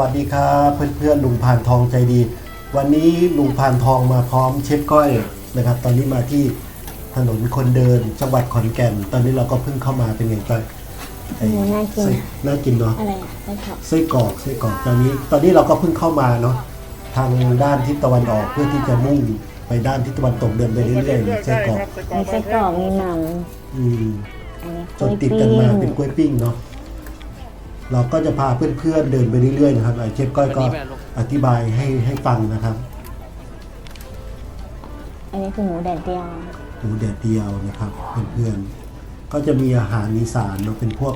วัสดีครับเพื่อนๆลุงพานทองใจดี วันนี้ลุงพานทองมาพร้อมเชฟก้อยนะครับ ตอนนี้มาที่ถนนคนเดินจังหวัดขอนแก่น ตอนนี้เราก็เพิ่งเข้ามาเป็นไงก้อยไอ้อืมน่ากินไส้น่ากินเนาะอะไรอะไส้กรอกไส้กรอกไส้กรอกตอนนี้ ตอนนี้เราก็เพิ่งเข้ามาเนาะทางด้านทิศตะวันออกเพื่อที่จะมุ่งไปด้านทิศตะวันตกเดินไปเรื่อยๆไส้กรอกมีไส้กรอกมีหม่อืมำอันนี้จกล้นวยติดปิ้กันงมาเป็นกล้วยปิ้งเนาะ เราก็จะพาเพื่อนๆเดินไปเรื่อยๆนะครับไอ้เชฟก้อยก็อธิบายให้ให้ฟังนะครับ อันนี้คือหมูแดดเดียวหมูแดดเดียวนะครับเพื่อนๆก็จะมีอาหารอีสานเนาะเป็นพวก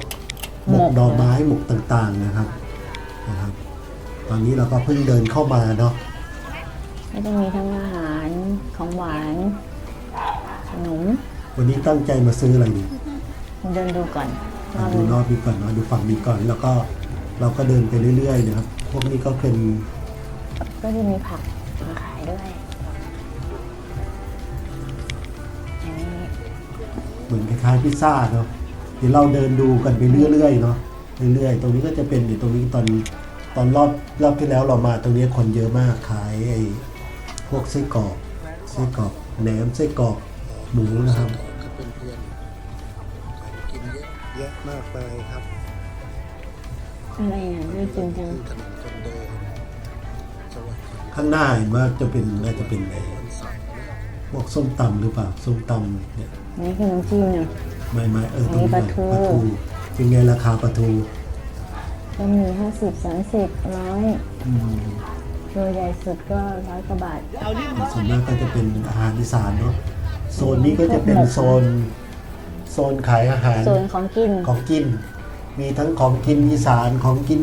หมกหมกดอกไม้หมกต่างๆนะครับนะครับ ตอนนี้เราก็เพิ่งเดินเข้ามาเนาะก็จะมีทั้งอาหารของหวานขนมวันนี้ตั้งใจมาซื้ออะไรดีเดินดูก่อนรอบ ดูนึงรอบนี้ก่อนเนาะดูฝั่งนี้ก่อนแล้วก็เราก็เดินไปเรื่อยๆนะครับ พวกนี้ก็เป็นก็จะมีผักมาขายด้วยอันนี้เหมือนคล้ายๆพิซซ่าเนาะเดี๋ยวเราเดินดูกันไปเรื่อยๆเนาะเรื่อยๆ ตรงนี้ก็จะเป็นเดี๋ยวตรงนี้ตอนตอนรอบรอบที่แล้วเรามาตรงนี้คนเยอะมากขายไอ้พวกไส้กรอกไส้กรอกแหนมไส้กรอกหมูนะครับ มากมายครับอะไรอะน่ากินจังถนนคนเดินจังหวัดขอนแก่นข้างหน้าเห็นว่าจะเป็นน่าจะเป็นไอ้วันเสาร์นะพวกส้มตำหรือเปล่าส้มตำเนี่ยอันนี้คือน้ำจิ้มเนาะไม่ไม่เออตรงนี้มีปลาทู ปลาทูเป็นไงราคาปลาทูก็มีห้าสิบสามสิบร้อยอืมตัวใหญ่สุดก็ร้อยกว่าบาท ส่วนมากก็จะเป็นอาหารอีสานเนาะโซนนี้ก็จะเป็นโซน โซนขายอาหารส่วนของกิน ของกิน มีทั้งของกินอีสานของกิน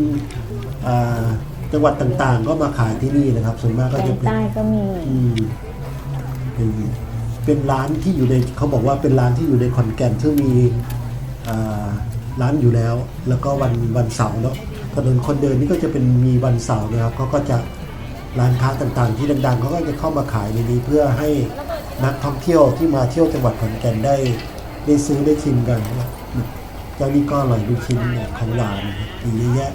อ่าจังหวัดต่างๆ ก็มาขายที่นี่นะครับ ส่วนมากแกก็จะงเป็น ใต้ก็มี อืมเป็นเป็นร้านที่อยู่ในเขาบอกว่าเป็นร้านที่อยู่ในขอนแก่นซึ่งมีอ่าร้านอยู่แล้ว แล้วก็วันวันเสาร์เนาะถนนคนเดินนี่ก็จะเป็นมีวันเสาร์นะครับเขาก็จะร้านค้าต่างๆ ที่ดังๆเขาก็จะเข้ามาขายในนี้เพื่อให้นักท่องเที่ยวที่มาเที่ยวจังหวัดขอนแก่นได้ ได้ซื้อได้ชิมกันนะเจ้านี่ก็อร่อยลูกชิ้นเนี่ยของหวานนะครับมีเยอะแยะ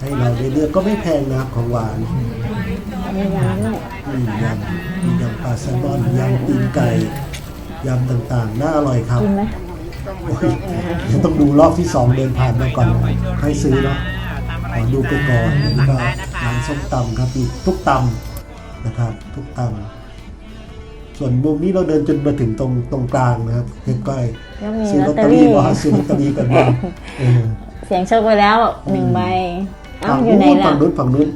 ให้เราได้เลือกก็ไม่แพงนะครับของหวานมียำด้วยอืมยำมียำปลาแซลมอนยำตีนไก่ยำต่างๆ น่าอร่อยครับกินไหมโอ้ยต้องดูรอบที่สองเดินผ่านมาก่อนให้ซื้อเนาะขอดูไปก่อนนี่ก็ร้านส้มตำครับมีทุกตำนะครับ ทุกตำ ส่วนมุมนี้เราเดินจนมาถึงตรงตรงกลางนะครับเพื่อนก้อยก็มีซื้อลลออตตเตเตออรี่รี่ว่าซื้อลอตเตอรี่กันบ้างเออ เสียงโชคไปแล้วหนึ่งใบเอ้าฝั่งอยู่ไหนนู้นล่ะฝั่งนู้นฝั่งนู้น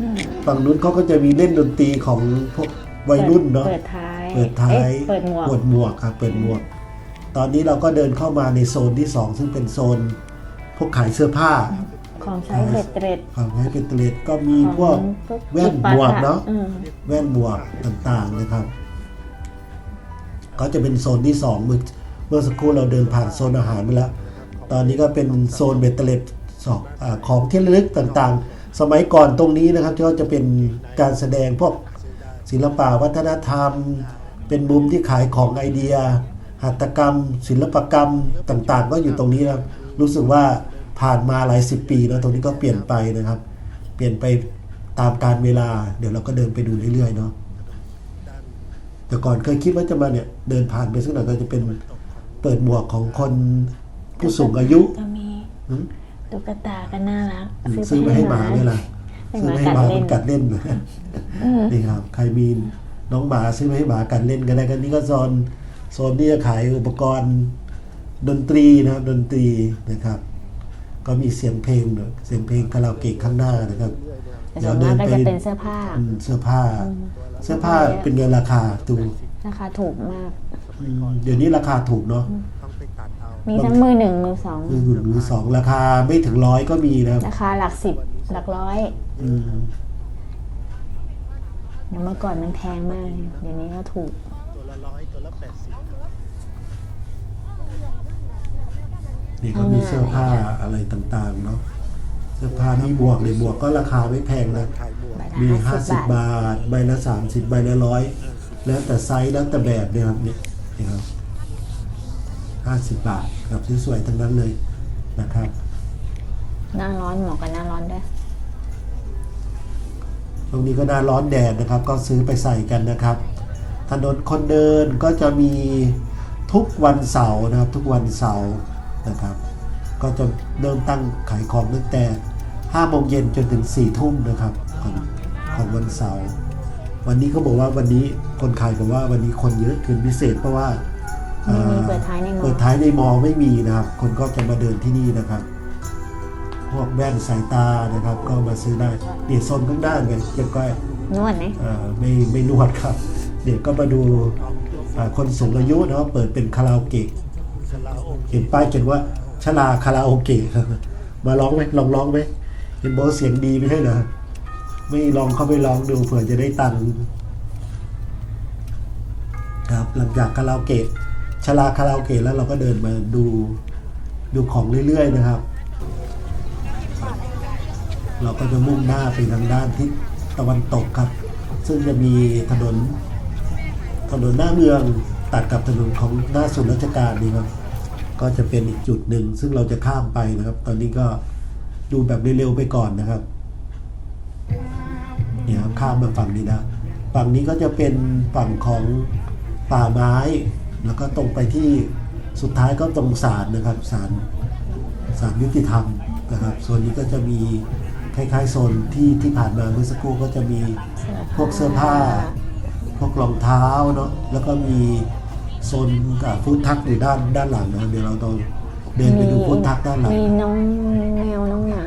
ฝั่งนู้นเขาก็จะมีเล่นดนตรีของพวกวัยรุ่นเนาะเปิดท้ายเปิดท้ายเอ๊ะเปิดหมวก เปิดหมวกครับเปิดหมวก ตอนนี้เราก็เดินเข้ามาในโซนที่สองซึ่งเป็นโซน พวกขายเสื้อผ้าของใช้เบ็ดเตร็ดของขายเป็นเตล็ดก็มีของพวกพวกแว่นจิปาหมวกถะเนาะอืมแว่นหมวกต่างๆนะครับ ก็จะเป็นโซนที่สองเมื่อเมื่อสักครู่เราเดินผ่านโซนอาหารไปแล้ว ตอนนี้ก็เป็นโซนเบตเตอร์เล็ดสของที่ระลึกต่างๆ สมัยก่อนตรงนี้นะครับก็จะเป็นการแสดงพวกศิลปะวัฒนธรรม เป็นมุมที่ขายของไอเดีย หัตถกรรม ศิลปกรรมต่างๆ ก็อยู่ตรงนี้นะครับรู้สึกว่าผ่านมาหลายสิบปีแล้วตรงนี้ก็เปลี่ยนไปนะครับ เปลี่ยนไปตามการเวลา เดี๋ยวเราก็เดินไปดูเรื่อยๆเนาะ แต่ก่อนเคยคิดว่าจะมาเนี่ยเดินผ่านไปสักหน่อยก็จะเป็นเปิดหมวกของคนผู้สูงอายุก็มีหืมตุ๊กตาก็น่ารักซื้อไปให้หมาเนี่ยล่ะให้ซื้อหไปมาให้หมากัดเล่มันนกัดเล่นนะนี่ครับ ใครมีน้องหมาซื้อไปให้หมากัดเล่นกันได้กันนี่ก็โซนโซนที่จะขายอุปกรณ์ดนตรีนะครับดนตรีนะครับ ก็มีเสียงเพลงด้วยเสียงเพลงคาราโอเกะข้างหน้านะครับแต่ส่วนมากก็จะเป็นเสื้อผ้าอืมเสื้อผ้า เสื้อผ้าเป็นไงราคาตูราคาถูกมากอืมเดี๋ยวนี้ราคาถูกเนาะต้องไปตัดเอามีทั้งมือหนึ่งมือสองคือหนึ่งหรือสองราคาไม่ถึงร้อยก็มีนะครับราคาหลักสิบหลักร้อยอืมเดี๋ยวเมื่อก่อนมันแพงมากเดี๋ยวนี้ก็ถูก ตัวละร้อยตัวละแปดสิบ นี่ก็มีเสื้อผ้าอะไรต่างๆเนาะเสื้อผ้ามีบวกเลยบวกก็ราคาไม่แพงนะขายบวกใบละมีห้าสิบ50บาทบาท ใบละ30ใบละร้อยแล้วแต่ไซส์แล้วแต่แบบเนี่ยครับเนี่ยนี่ครับ50บาทครับสวยๆทั้งนั้นเลยนะครับหน้าร้อนเหมาะกับหน้าร้อนด้วยตรงนี้ก็หน่าร้อนแดดนะครับ ก็ซื้อไปใส่กันนะครับ ถนนคนเดินก็จะมีทุกวันเสาร์นะครับ ทุกวันเสาร์ นะครับ ก็จะเริ่มตั้งขายของตั้งแต่5โมงเย็นจนถึง4ทุ่มนะครับของของวันเสาร์วันนี้เขาบอกว่าวันนี้คนขายบอกว่าวันนี้คนเยอะขึ้นพิเศษเพราะว่าไม่มีอ่อเปิดท้ายในมอเปิดท้ายในมอไม่มีนะครับ คนก็จะมาเดินที่นี่นะครับ พวกแว่นสายตานะครับ ก็มาซื้อได้เดี๋ยวโซนข้างหน้าไงเก็บก้อยนวดไหมเอ่อไม่ไม่นวดครับ เดี๋ยวก็มาดูอ่าคนสูงอายุเนาะเปิดเป็นคาราโอเกะ เห็นป้ายเขียนว่าชลาคาราโอเกะมาร้องไหมลองร้องไหมเห็นบอกว่าเสียงดีไม่ใช่เหรอไม่ลองเข้าไปลองดูเผื่อจะได้ตังค์ครับหลังจากคาราโอเกะชลาคาราโอเกะแล้วเราก็เดินมาดูดูของเรื่อยๆนะครับ เราก็จะมุ่งหน้าไปทางด้านทิศตะวันตกครับ ซึ่งจะมีถนนถนนหน้าเมืองตัดกับถนนของหน้าศูนย์ราชการนี่ครับ ก็จะเป็นอีกจุดหนึ่ง ซึ่งเราจะข้ามไปนะครับ ตอนนี้ก็ดูแบบเร็วๆไปก่อนนะครับเนี่ยครับข้ามมาฝั่งนี้นะฝั่งนี้ก็จะเป็นฝั่งของป่าไม้ แล้วก็ตรงไปที่สุดท้ายก็ตรงศาลนะครับศาลสารยุติธรรมนะครับโซนนี้ก็จะมีคล้ายๆโซนที่ที่ผ่านมาเมื่อสักครู่ก็จะมีพวกเสื้อผ้า พวกรองเท้าเนาะแล้วก็มี โซนกับฟู้ดทักอยู่ด้านด้านหลังนะเดี๋ยวเราต้องเดินไปดูฟู้ดทักด้านหลัง มีน้องแมวน้องหมา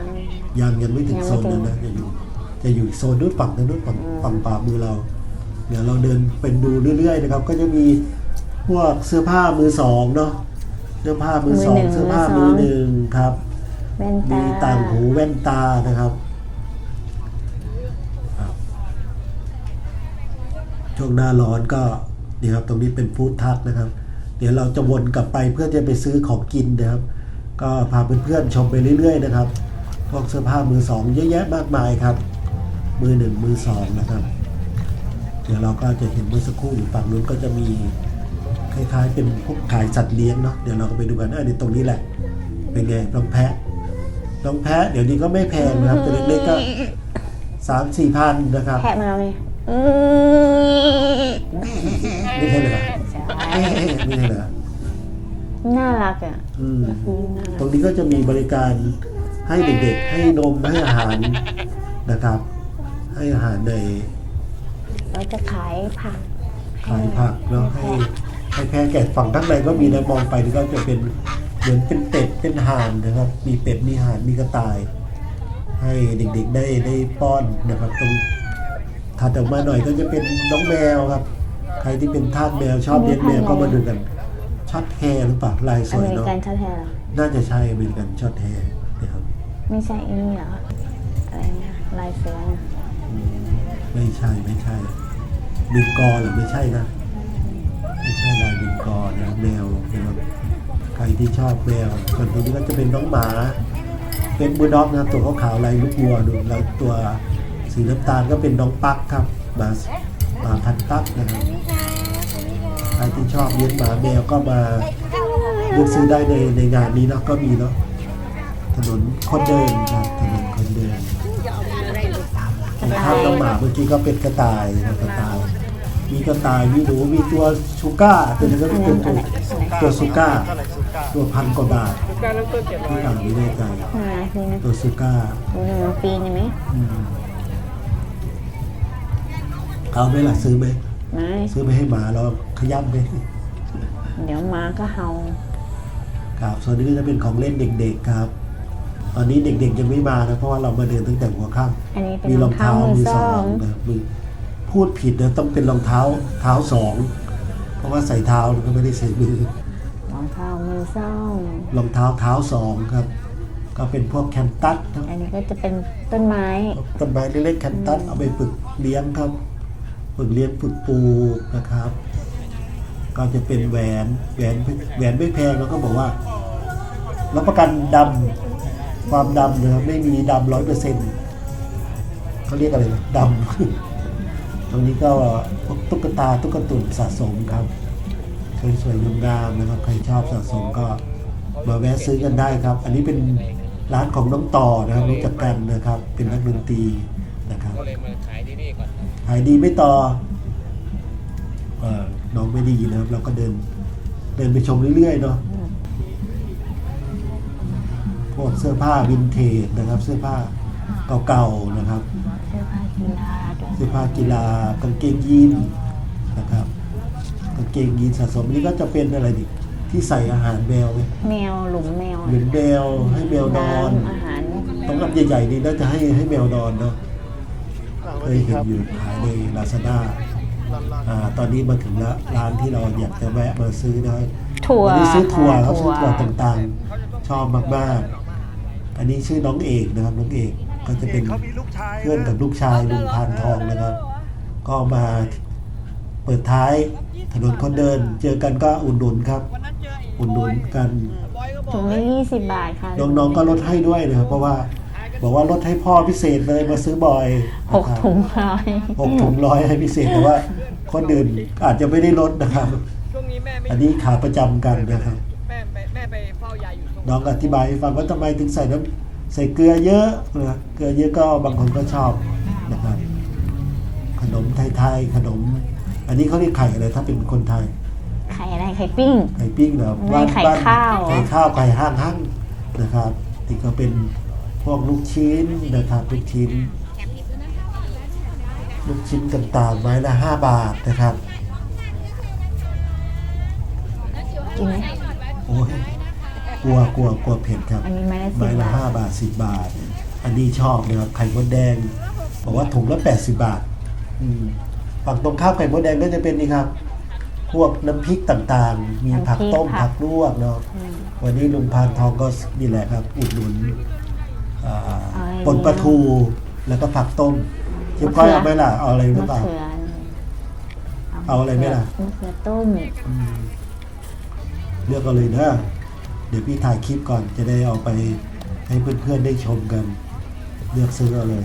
ยังยังไม่ถึงโซนนั้นนะจะอยู่จะอยู่โซนนู้นฝั่งนั้นนู้นฝั่งฝั่งป่ามือเรา เดี๋ยวเราเดินเป็นดูเรื่อยๆนะครับ ก็จะมีพวกเสื้อผ้ามือสองเนาะเสื้อผ้ามือสองเสื้อผ้ามือหนึ่งครับมีต่างหูแว่นตานะครับครับช่วงหน้าร้อนก็ นี่ครับตรงนี้เป็นฟู้ดทักนะครับ เดี๋ยวเราจะวนกลับไปเพื่อจะไปซื้อของกินนะครับ ก็พาเพื่อนๆชมไปเรื่อย ๆ นะครับพวกเสื้อผ้ามือสองเยอะแยะมากมายครับ มือหนึ่งมือสองนะครับ เดี๋ยวเราก็จะเห็นเมื่อสักครู่อยู่ฝั่งนู้นก็จะมีคล้ายๆเป็นพวกขายสัตว์เลี้ยงเนาะเดี๋ยวเราก็ไปดูกันอันนี้ตรงนี้แหละ เป็นไงน้องแพะน้องแพะ เดี๋ยวนี้ก็ไม่แพงนะครับตัวเล็กๆก็สามสี่พันนะครับ แพะมาแล้ว ไงอืมไม่ใช่เหรอเอ๊ะไม่ใช่เหรอน่ารักอะอืมอืมน่ารักตรงนี้ก็จะมีบริการให้เด็กๆ ให้นมให้อาหารนะครับ ให้อาหารในเราจะขายผักขายผักแล้วให้ให้แพะแกะฝั่งข้างในก็มีนะมองไปนี่ก็จะเป็นเหมือนเป็นเป็ดเป็นห่านนะครับ มีเป็ดมีห่านมีกระต่าย ให้เด็กๆได้ได้ป้อนนะครับตรง ถัดออกมาหน่อยก็จะเป็นน้องแมวครับ ใครที่เป็นทาสแมวชอบเลี้ยงแมวก็มาดูกันช็อตแฮร์หรือเปล่าลายสอวยเมริเนาะกันชาแทเหรอน่าจะใช่อเมริกันช็อตแฮร์นะครับไม่ใช่ไอ้นี่เหรออะไรนะลายเสือนะอืมไม่ใช่ไม่ใช่บิงกอหรือไม่ใช่นะ ไม่ใช่ลายบิงกอนะครับแมวนะครับใครที่ชอบแมวส่วนตัวนี้ก็จะเป็นน้องหมา เป็นบูลด็อกนะครับตัวขาวๆลายลูกวัวดูแล้วตัว สีน้ำตาลก็เป็นน้องปักครับหมาหมาพันธุ์ปักนะครับใครที่ชอบเลี้ยงหมาแมวก็มาเลือกซื้อได้ในในงานนี้เนาะก็มีเนาะถนนคนเดินครับถนนคนเดินตรงข้ามน้องหมาเมื่อกี้ก็เป็นกระต่ายนะครับกระต่ายมีกระต่ายมีหนูมีตัวชูก้าตัวนี้ก็อันเป็นั้นนอะตัวไรอะไรตัวซูก้าเท่าไหร่สุก้า ตัวพันกว่าบาทสุก้าเริ่มต้นเจ็ดร้อที่ยอ่านไม่แน่ใจน่ารักดีนะตัวซูก้าดูหนึ่งมันปีนใช่ไหมอืม เอาไหมล่ะซื้อไหมไม่ ซื้อไปให้หมาเราขย้ำไปเดี๋ยวหมาก็เห่าครับส่วนนี้ก็จะเป็นของเล่นเด็กๆครับ ตอนนี้เด็กๆยังไม่มานะเพราะว่าเรามาเดินตั้งแต่หัวค่ำอันนี้เป็นมีรรอองงเท้าเท้ามืมืออสสอองงนะมือพูดผิดนะต้องเป็นรองเท้าเท้าสองเพราะว่าใส่เท้าก็ไม่ได้ใส่มือ รองเท้ามือสองรองเท้าเท้าสองครับ ก็เป็นพวกแคนตัสครับอันนี้ก็จะเป็นต้นไม้ต้นไม้เล็กๆแคนตัสเอาไปฝึกเลี้ยงครับ ฝึกเลี้ยงฝึกปูนะครับ ก็จะเป็นแหวนแหวนแหวนไม่แพงแล้วก็บอกว่ารับประกันดำความดำนะครับไม่มีดำร้อยเปอร์เซ็นต์เขาเรียกอะไรนะดำตรงนี้ก็ตุ๊กตาตุ๊กตุ่นสะสมครับสวยๆงามๆนะครับ ใครชอบสะสมก็มาแวะซื้อกันได้ครับ อันนี้เป็นร้านของน้องต่อนะครับรู้จักกันนะครับ เป็นนักดนตรี นะครับก็เลยมาขายที่นี่ก่อนขายดีไม่ต่อเออน้องไม่ได้ยินนะครับ เราก็เดิน เดินไปชมเรื่อยๆเนาะพวกเสื้อผ้าวินเทจนะครับ เสื้อผ้าเก่าๆนะครับ เสื้อผ้ากีฬาด้วยเสื้อผ้ากีฬากางเกงยีนนะครับกางเกงยีนสะสมอันนี้ก็จะเป็นอะไรดิที่ใส่อาหารแมวไหมแมวหลุมแมวหรือแมวให้แมวนอนำอาหาร ต้องรับใหญ่ๆนี่น่าจะให้ให้แมวนอนเนาะ เคยเห็นอยู่ขายในลาซาด้าอ่าตอนนี้มาถึงแล้วร้านที่เราอยากจะแวะมาซื้อนะถั่ววันนี้ซื้อถั่วค่ะเขาซื้อถั่วต่างๆ ชอบมากๆ อันนี้ชื่อน้องเอกนะครับน้องเอกก็จะเป็นเพื่อนกับลูกชายลุงพานทองนะครับ ก็มาเปิดท้ายถนนคนเดิน เจอกันก็อุ่นหนุนครับ อุ่นหนุนกันถุงละยี่สิบบาทค่ะน้องๆก็ลดให้ด้วยนะครับเพราะว่า บอกว่าลดให้พ่อพิเศษเลยมาซื้อบ่อยหกนะครับถุงร้อยหกถุงร้อยให้พิเศษแต่ว่าคนอื่นอาจจะไม่ได้ลดนะครับช่วงนี้แม่ไม่อันนี้ขาประจำกันนะครับแม่ไปแม่ไปเฝ้ายายอยู่ตรงน้องอธิบายให้ฟังว่าทำไมถึงใส่น้ำใส่เกลือเยอะนะเกลือเยอะก็บางคนก็ชอบนะครับ ขนมไทยๆขนม อันนี้เขาเรียกไข่อะไรถ้าเป็นคนไทย ไข่อะไรไข่ปิ้ง ไข่ปิ้งเหรอไม่ไข่ข้าวไข่ข้าวไข่ห้างห้างนะครับที่ก็เป็น พวกลูกชิ้นนะครับลูกชิ้น ลูกชิ้นต่างๆไม้ละห้าบาทนะครับกินไหมโอ้ยกลัวกลัวกลัวเผ็ดครับอันนี้ไม้ละสิไม้บละบาห้าทบาทสิบบาท อันนี้ชอบนะครับไข่มดแดง บอกว่าถุงละแปดสิบบาท อืมฝั่งตรงข้ามไข่มดแดงก็จะเป็นนี่ครับ พวกน้ำพริกต่างๆ มีผักต้มผักลวกเนาะ อืมวันนี้ลุงพานทองก็นี่แหละครับ อุดหนุน ปนปลาทูแล้วก็ผักต้มเชียบก้อยเอาไหมล่ะเอาอะไรหรือมะเปล่าเขือเอาอะไรไหมล่ะ มะเขือต้มอืมเลือกเอาเลยนะเดี๋ยวพี่ถ่ายคลิปก่อนจะได้เอาไปให้เพื่อนๆได้ชมกัน เลือกซื้อเอาเลย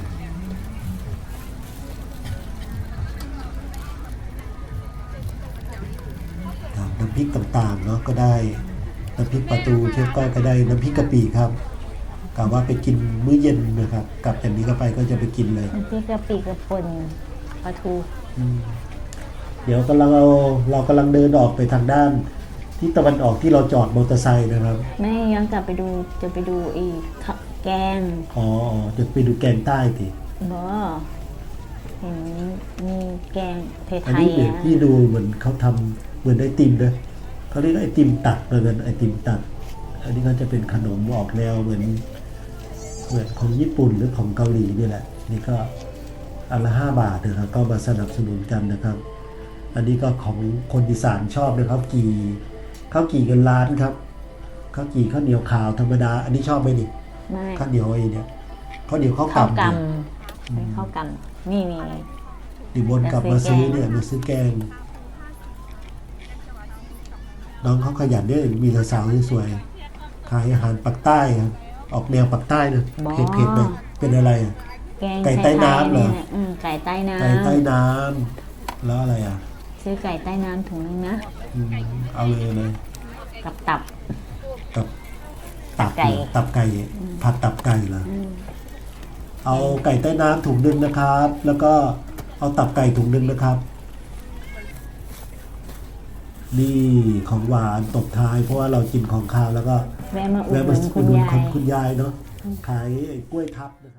ครับน้ำพริกต่างๆเนาะก็ได้น้ำพริกปลาตูเชฟก้อยก็ได้น้ำพริกกะปิครับ กะว่าไปกินมื้อเย็นนะครับ กลับจากนี้ก็ไปก็จะไปกินเลยน้ำพริกกะปิกระปนปลาทูอืมเดี๋ยวกำลังเอาเรากำลังเดินออกไปทางด้านที่ตะวันออกที่เราจอดมอเตอร์ไซค์นะครับแม่ย้อนกลับไปดูจะไปดูอีกแกงอ๋อจะไปดูแกงใต้ทีบอเห็นมีแกงไทอันยนี้ๆเดี๋ยวอะพี่ดูเหมือนเขาทำเหมือนไอติมนะเขาเรียกไอติมตัดเหมือนกันไอติมตัด อันนี้ก็จะเป็นขนมออกแนวเหมือน เหมือนของญี่ปุ่นหรือของเกาหลีนี่แหละ นี่ก็อันละห้าบาทนะครับก็มาสนับสนุนกันนะครับ อันนี้ก็ของคนอีสานชอบนะครับกี่ข้าวกี่เงินล้านครับข้าวกี่ข้าวเหนียวขาวธรรมดา อันนี้ชอบไหมนี่ไม่ข้าวเหนียวไอ้เนี่ยข้าวเหนียวข้าวข้าวกำกเนี่ยำเป็นข้าวกำนี่นี่ดิวนกลับมาซื้อเนี่ยมาซื้อแกงน้องเขาขยันเนี่ยมีสาวๆสวยๆขายอาหารปักใต้ครับ ออกแนวปักใต้นะเผ็ดเผ็ดๆไหมเป็นอะไรอะแกงไก่ใต้น้ำเหรอไทยๆยอืมไก่ใต้น้ไก่ใต้น้ำแล้วอะไรอะำซื้อไก่ใต้น้ำถุงนึงนะ อืมเอาเลยเลยกับตับกับตับไก่ เหรอตับไก่ผัดตับไก่เหรออืมเอาไก่ใต้น้ำถุงหนึ่งนะครับ แล้วก็เอาตับไก่ถุงหนึ่งนะครับ นี่ของหวานตบท้าย เพราะว่าเรากินของคาวแล้วก็แวะมาอุดแวะหมานุนอุคุดณหนุนยาคุณยคุณยายเนาะขายไอ้กล้วยทับนะครับ